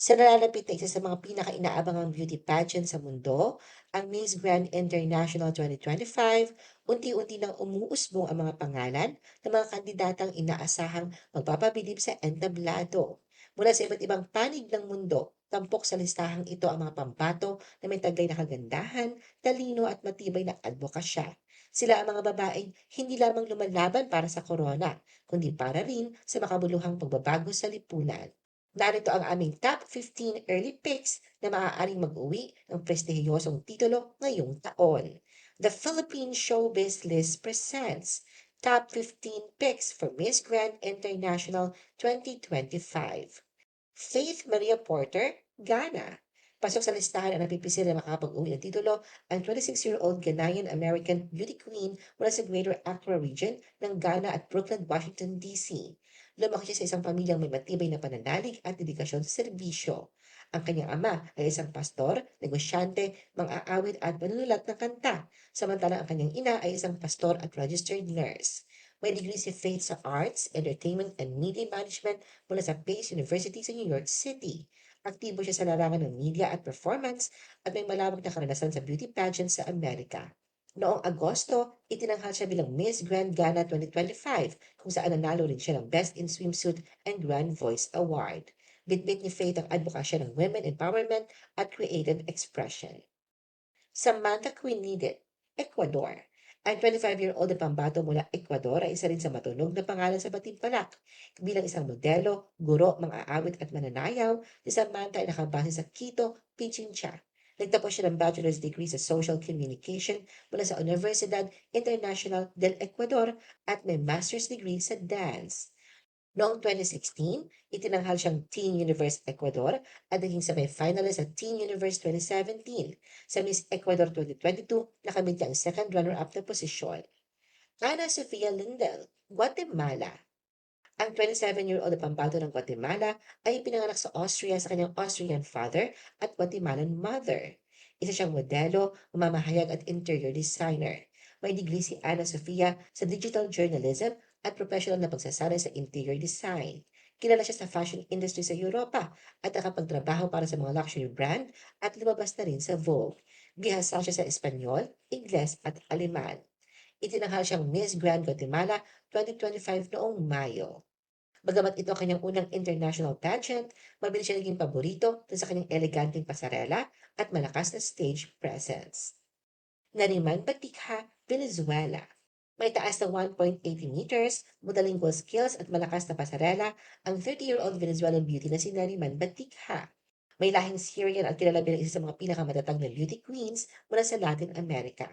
Sa nalalapit na isa sa mga pinaka-inaabangang beauty pageant sa mundo, ang Miss Grand International 2025, unti-unti nang umuusbong ang mga pangalan ng mga kandidatang inaasahang magpapabilib sa entablado. Mula sa iba't ibang panig ng mundo, tampok sa listahang ito ang mga pambato na may taglay na kagandahan, talino at matibay na advokasya. Sila ang mga babaeng hindi lamang lumalaban para sa korona, kundi para rin sa makabuluhang pagbabago sa lipunan. Narito ang aming top 15 early picks na maaaring mag-uwi ng prestihiyosong titulo ngayong taon. The Philippine Showbiz List presents Top 15 Picks for Miss Grand International 2025. Faith Maria Porter, Ghana. Pasok sa listahan ang napipisil na makakapag-uwi ng titulo ang 26-year-old Ghanaian-American beauty queen mula sa Greater Accra region ng Ghana at Brooklyn, Washington, D.C. Lumaki siya sa isang pamilyang may matibay na pananalig at dedikasyon sa serbisyo. Ang kanyang ama ay isang pastor, negosyante, mang-aawit at manunulat ng kanta, samantalang ang kanyang ina ay isang pastor at registered nurse. May degree si Faith sa Arts, Entertainment and Media Management mula sa Pace University sa New York City. Aktibo siya sa larangan ng media at performance at may malawak na karanasan sa beauty pageant sa Amerika. Noong Agosto, itinanghal siya bilang Miss Grand Ghana 2025 kung saan nanalo rin siya ng Best in Swimsuit and Grand Voice Award. Bitbit ni Faith ang advokasya ng women empowerment at creative expression. Samantha Quinidit, Ecuador. Ang 25-year-old na pambato mula Ecuador ay isa rin sa matunog na pangalan sa Batimpalak. Bilang isang modelo, guro, mga-aawit at mananayaw, si Samantha ay nakabase sa Quito, Pichincha. Nagtapos siya ng bachelor's degree sa social communication mula sa Universidad Internacional del Ecuador at may master's degree sa dance. Noong 2016, itinanghal siyang Teen Universe Ecuador at naging sabay finalist sa Teen Universe 2017. Sa Miss Ecuador 2022, nakamit niya ang second runner-up na posisyon. Ana Sofia Lindell, Guatemala. Ang 27-year-old na pambato ng Guatemala ay pinanganak sa Austria sa kanyang Austrian father at Guatemalan mother. Isa siyang modelo, mamamahayag at interior designer. May degree si Ana Sofia sa digital journalism at professional na pagsasanay sa interior design. Kilala siya sa fashion industry sa Europa at nakapagtrabaho para sa mga luxury brand at lumabas na rin sa Vogue. Bihasa siya sa Espanyol, Ingles at Aleman. Itinanghal siyang Miss Grand Guatemala 2025 noong Mayo. Bagamat ito ang kanyang unang international pageant, mabilis siya naging paborito sa kanyang eleganteng pasarela at malakas na stage presence. Nariman Batikha, Venezuela may taas na 1.80 meters, monolingual skills at malakas na pasarela ang 30-year-old Venezuelan beauty na si Nariman Batikha. May lahing Syrian at kilala bilang isa sa mga pinakamatatag na beauty queens mula sa Latin America.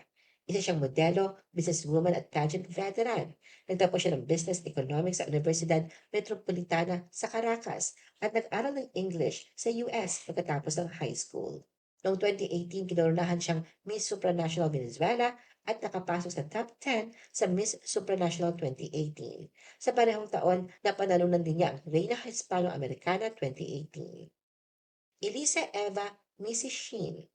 Isa siyang modelo, businesswoman at pageant veteran. Nagtapos siya ng Business Economics sa Universidad Metropolitana sa Caracas at nag-aral ng English sa US pagkatapos ng high school. Noong 2018, kinoronahan siyang Miss Supranational Venezuela at nakapasok sa top 10 sa Miss Supranational 2018. Sa panahong taon, napanalunan din niya ang Reina Hispano-Americana 2018. Elisa Eva Missy Sheen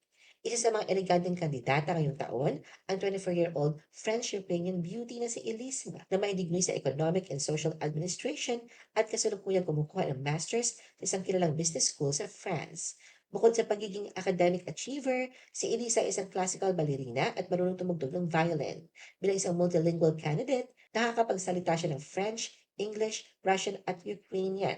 isa sa mga eleganteng kandidata ngayong taon, ang 24-year-old French-Ukrainian beauty na si Elisa na may degree sa Economic and Social Administration at kasalukuyang kumukuha ng master's sa isang kilalang business school sa France. Bukod sa pagiging academic achiever, si Elisa ay isang classical ballerina at marunong tumugtog ng violin. Bilang isang multilingual candidate, nakakapagsalita siya ng French, English, Russian at Ukrainian.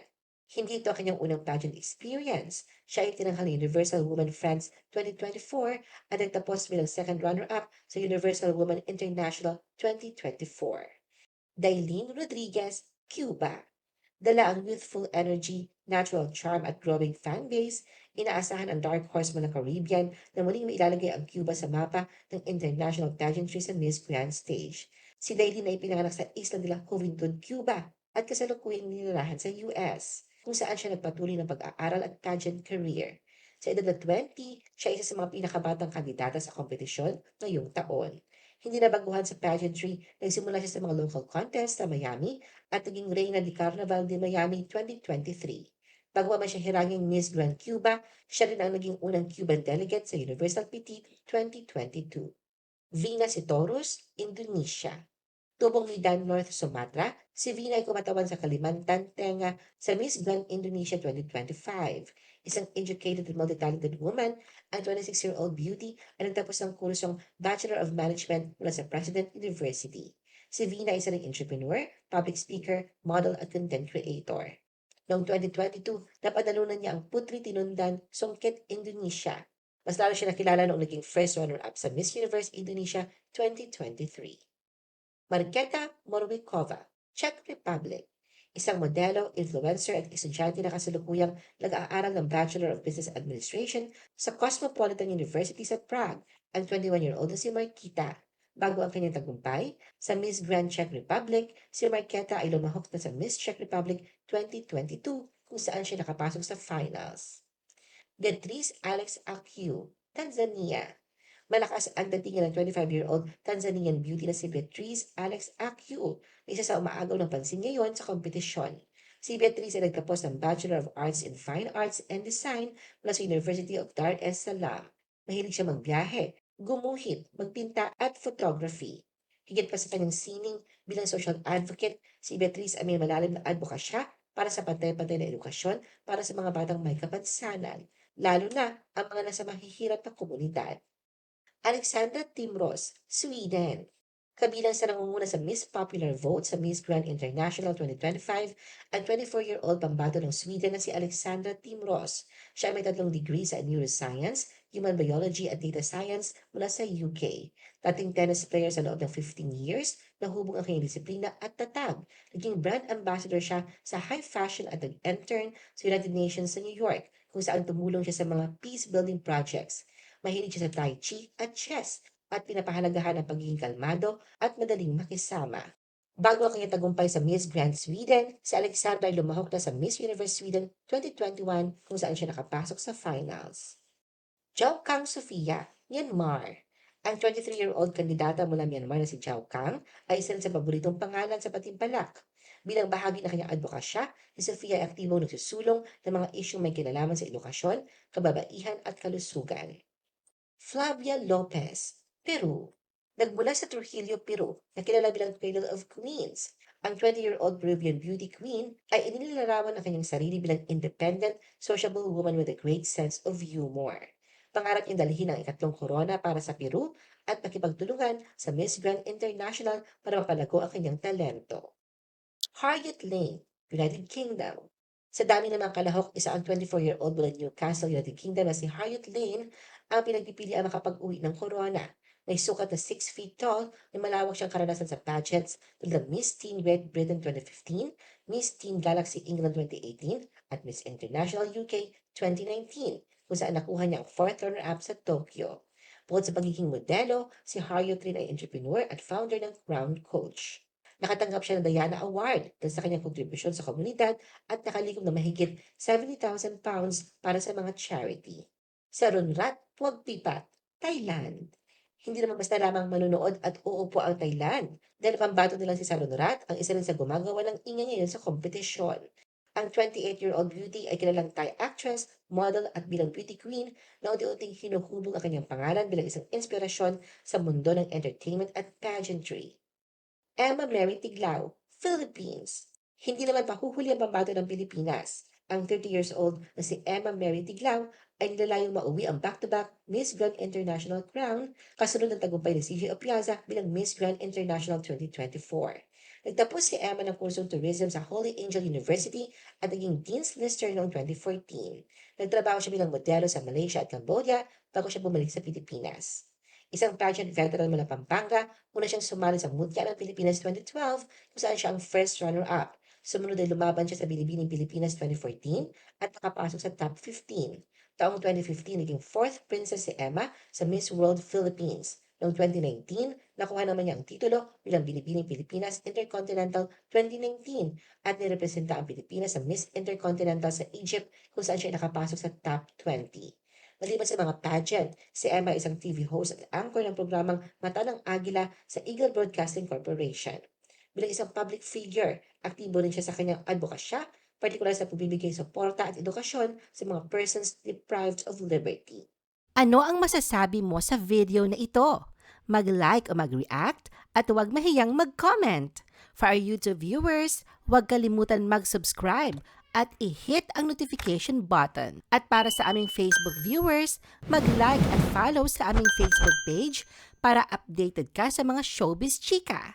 Hindi ito ang kanyang unang pageant experience. Siya ay tinanghal ng Universal Woman France 2024 at nagtapos bilang second runner-up sa Universal Woman International 2024. Dailene Rodriguez, Cuba. Dala ang youthful energy, natural charm at growing fan base, inaasahan ang Dark Horse mo ng Caribbean na muling mailalagay ang Cuba sa mapa ng international pageantry sa Miss Grand Stage. Si Dailene ay pinanganak sa Isla de la Juventud, Cuba at kasalukuyang ninirahan sa US kung saan siya nagpatuloy ng pag-aaral at pageant career. Sa edad na 20, siya isa sa mga pinakabatang kandidata sa kompetisyon ngayong taon. Hindi na baguhan sa pageantry, nagsimula siya sa mga local contest sa Miami at naging Reina de Carnaval de Miami 2023. Bago man siya hiranging Miss Grand Cuba, siya rin ang naging unang Cuban delegate sa Universal PT 2022. Vina Sitorus, Indonesia. Tubong Medan, North Sumatra, si Vina ay kumatawan sa Kalimantan, Tenga sa Miss Grand Indonesia 2025. Isang educated at multi-talented woman, ang 26-year-old beauty ay nagtapos ng kursong Bachelor of Management mula sa President University. Si Vina ay isang entrepreneur, public speaker, model at content creator. Noong 2022, napadalunan niya ang Putri Tinundan Songket Indonesia. Mas lalo siya nakilala noong naging first runner-up sa Miss Universe Indonesia 2023. Marketa Morvikova, Czech Republic. Isang modelo, influencer at estudyante na kasalukuyang nag-aaral ng Bachelor of Business Administration sa Cosmopolitan University sa Prague. Ang 21-year-old na si Markita. Bago ang kanyang tagumpay, sa Miss Grand Czech Republic, si Marketa ay lumahok na sa Miss Czech Republic 2022 kung saan siya nakapasok sa finals. Beatrice Alex Acu, Tanzania. Malakas ang datingan ng 25-year-old Tanzanian beauty na si Beatrice Alex na isa sa umaagaw ng pansin ngayon sa kompetisyon. Si Beatrice ay nagtapos ng Bachelor of Arts in Fine Arts and Design mula sa University of Dar es Salaam. Mahilig siya magbiyahe, gumuhit, magpinta at photography. Higit pa sa kanyang sining bilang social advocate, si Beatrice ay may malalim na advokasya para sa pantay-pantay na edukasyon para sa mga batang may kapansanan, lalo na ang mga nasa mahihirap na komunidad. Alexandra Timros, Sweden. Kabilang sa nangunguna sa Miss Popular Vote sa Miss Grand International 2025, ang 24-year-old pambato ng Sweden na si Alexandra Timros. Siya ay may tatlong degree sa Neuroscience, Human Biology at Data Science mula sa UK. Dating tennis player sa loob ng 15 years, nahubog ang kanyang disiplina at tatag. Naging brand ambassador siya sa high fashion at nag-intern sa United Nations sa New York, kung saan tumulong siya sa mga peace-building projects. Mahilig siya sa Tai Chi at chess at pinapahalagahan ang pagiging kalmado at madaling makisama. Bago ang kanyang tagumpay sa Miss Grand Sweden, si Alexandra ay lumahok na sa Miss Universe Sweden 2021 kung saan siya nakapasok sa finals. Zhao Kang Sofia, Myanmar. Ang 23-year-old kandidata mula Myanmar na si Zhao Kang ay isa sa paboritong pangalan sa patimpalak. Bilang bahagi ng kanyang advokasya, si Sofia ay aktibong nagsusulong ng mga isyong may kinalaman sa edukasyon, kababaihan at kalusugan. Flavia Lopez, Peru. Nagmula sa Trujillo, Peru, na kilala bilang Cradle of Queens. Ang 20-year-old Peruvian beauty queen ay inilalarawan ang kanyang sarili bilang independent, sociable woman with a great sense of humor. Pangarap niyang dalhin ang ikatlong korona para sa Peru at makipagtulungan sa Miss Grand International para mapalago ang kanyang talento. Harriet Lane, United Kingdom. Sa dami ng mga kalahok, isa ang 24-year-old mula Newcastle, United Kingdom na si Harriet Lane ang pinagpipili ang makapag-uwi ng corona. May sukat na 6 feet tall, may malawak siyang karanasan sa pageants tulad ng Miss Teen Great Britain 2015, Miss Teen Galaxy England 2018, at Miss International UK 2019, kung saan nakuha niya ang fourth runner-up sa Tokyo. Bukod sa pagiging modelo, si Harriet rin ay entrepreneur at founder ng Crown Coach. Nakatanggap siya ng Diana Award dahil sa kanyang kontribusyon sa komunidad at nakalikom na mahigit 70,000 pounds para sa mga charity. Sa Runrat, Puagpipat, Thailand. Hindi naman basta lamang manunood at uupo ang Thailand dahil pambato nilang si Sarunrat ang isa rin sa gumagawa ng ingay ngayon sa kompetisyon. Ang 28-year-old beauty ay kilalang Thai actress, model at bilang beauty queen na unti-unting hinuhubog ang kanyang pangalan bilang isang inspirasyon sa mundo ng entertainment at pageantry. Emma Mary Tiglao, Philippines. Hindi naman pahuhuli ang pambato ng Pilipinas. Ang 30 years old na si Emma Mary Tiglao ay nilalayong mauwi ang back-to-back Miss Grand International crown kasunod ng tagumpay ni CJ Opiaza bilang Miss Grand International 2024. Nagtapos si Emma ng kursong tourism sa Holy Angel University at naging Dean's Lister noong 2014. Nagtrabaho siya bilang modelo sa Malaysia at Cambodia bago siya bumalik sa Pilipinas. Isang pageant veteran mula Pampanga, una siyang sumali sa Mundial ng Pilipinas 2012 kung saan siya ang first runner-up. Sumunod ay lumaban siya sa Bilibining Pilipinas 2014 at nakapasok sa top 15. Taong 2015, naging fourth princess si Emma sa Miss World Philippines. Noong 2019, nakuha naman niya ang titulo bilang Bilibining Pilipinas Intercontinental 2019 at nirepresenta ang Pilipinas sa Miss Intercontinental sa Egypt kung saan siya nakapasok sa top 20. Maliban sa mga pageant, si Emma ay isang TV host at anchor ng programang Mata ng Agila sa Eagle Broadcasting Corporation. Bilang isang public figure, aktibo rin siya sa kanyang advokasya, partikular sa pagbibigay suporta at edukasyon sa mga persons deprived of liberty. Ano ang masasabi mo sa video na ito? mag-like o mag-react, at huwag mahiyang mag-comment. For our YouTube viewers, huwag kalimutan mag-subscribe at i-hit ang notification button. At para sa aming Facebook viewers, mag-like at follow sa aming Facebook page para updated ka sa mga showbiz chika.